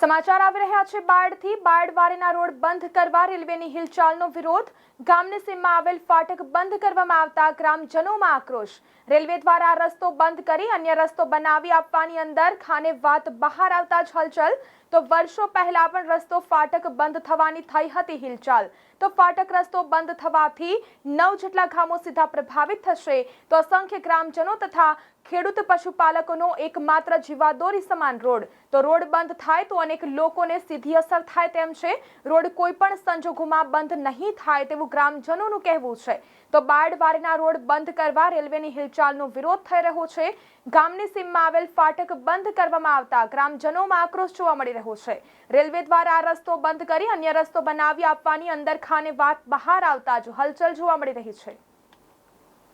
સમાચાર આવી રહ્યા છે બાળથી બાળવારીના રોડ બંધ કરવા રેલવેની હિલચાલનો વિરોધ. ગામની સીમમાં આવેલ ફાટક બંધ કરવામાં આવતા ગ્રામજનોમાં આક્રોશ. રેલવે દ્વારા રસ્તો બંધ કરી અન્ય રસ્તો બનાવી આપવાની અંદર ખાને વાત બહાર આવતા જ હલચલ. તો વર્ષો પહેલા પણ રસ્તો ફાટક બંધ થવાની થઈ હતી હિલચાલ. તો ફાટક રસ્તો બંધ થવાથી નવ જેટલા ગામો સીધા પ્રભાવિત થશે. તો અસંખ્ય ગ્રામજનો તથા ખેડૂત પશુપાલકોનો એકમાત્ર જીવાદોરી સમાન રોડ. તો રોડ બંધ થાય તો અનેક લોકોને સીધી અસર થાય તેમ છે. રોડ કોઈ પણ સંજોગોમાં બંધ નહીં થાય તેવું ગ્રામજનોનું કહેવું છે. તો બાળવારીના રોડ બંધ કરવા રેલવેની હિલચાલનો વિરોધ થઈ રહ્યો છે. ગામની સીમમાં આવેલ ફાટક બંધ કરવામાં આવતા ગ્રામજનોમાં આક્રોશ જોવા મળી રહ્યો છે. રેલવે દ્વારા આ રસ્તો બંધ કરી અન્ય રસ્તો બનાવી આપવાની અંદર ખાને વાત બહાર આવતા જ હલચલ જોવા મળી રહી છે.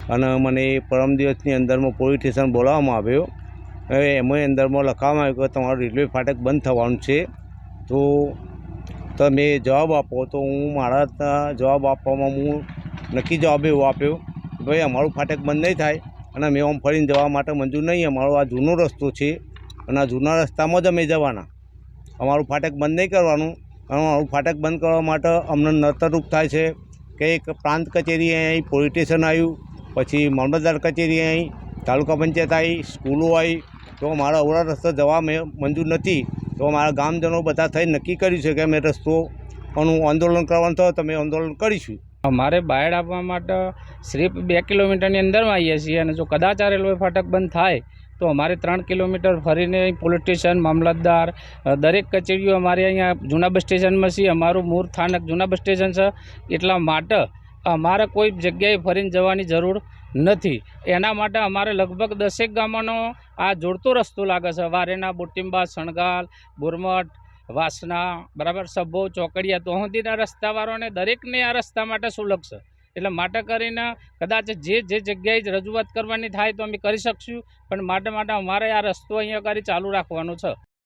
અને મને પરમ દિવસની અંદરમાં પોલીસ સ્ટેશન બોલાવવામાં આવ્યો. હવે એમાં અંદરમાં લખવામાં આવ્યું કે તમારું રેલવે ફાટક બંધ થવાનું છે. તો તમે જવાબ આપો, તો હું મારા જવાબ આપવામાં હું નક્કી જવાબ એવો આપ્યો ભાઈ અમારું ફાટક બંધ નહીં થાય. અને અમે આમ ફરીને જવા માટે મંજૂર નહીં. અમારો આ જૂનો રસ્તો છે અને આ જૂના રસ્તામાં જ અમે જવાના. અમારું ફાટક બંધ નહીં કરવાનું. અમારું ફાટક બંધ કરવા માટે અમને નતરૂપ થાય છે કે એક પ્રાંત કચેરી અહીં, પોલીસ સ્ટેશન આવ્યું, પછી મામલતદાર કચેરી અહીં, તાલુકા પંચાયત આવી, સ્કૂલો આવી. તો મારા અવરા રસ્તો જવા મેં મંજૂર નથી. તો મારા ગામજનો બધા થઈ નક્કી કર્યું છે કે અમે રસ્તો આંદોલન કરવાનું થયો તો અમે આંદોલન કરીશું. અમારે બાયડ આપવા માટે સિર્ફ બે કિલોમીટરની અંદરમાં આવીએ છીએ અને જો કદાચ આ રેલવે ફાટક બંધ થાય, તો અમારે ત્રણ કિલોમીટર ફરીને પોલીસ સ્ટેશન, મામલતદાર દરેક કચેરીઓ અમારે અહીંયા જૂના બસ સ્ટેશનમાં છે અમારું મૂળ સ્થાનક જૂના બસ સ્ટેશન છે. એટલા માટે અમારે કોઈ જગ્યાએ ફરીને જવાની જરૂર નથી. એના માટે અમારે લગભગ દસેક ગામોનો આ જોડતો રસ્તો લાગે છે. વારેના, બોટિંબા શણગાલ બોરમઠ વાસના, બરાબર? સભો ચોકડિયા. તો સુધીના રસ્તાવાળાને દરેકને આ રસ્તા માટે સુલભ છે એટલે માટે કરીને કદાચ જે જે જગ્યાએ જ રજૂઆત કરવાની થાય તો અમે કરી શકશું. પણ માટે માટે અમારે આ રસ્તો અહીંયા આગળ ચાલુ રાખવાનો છે.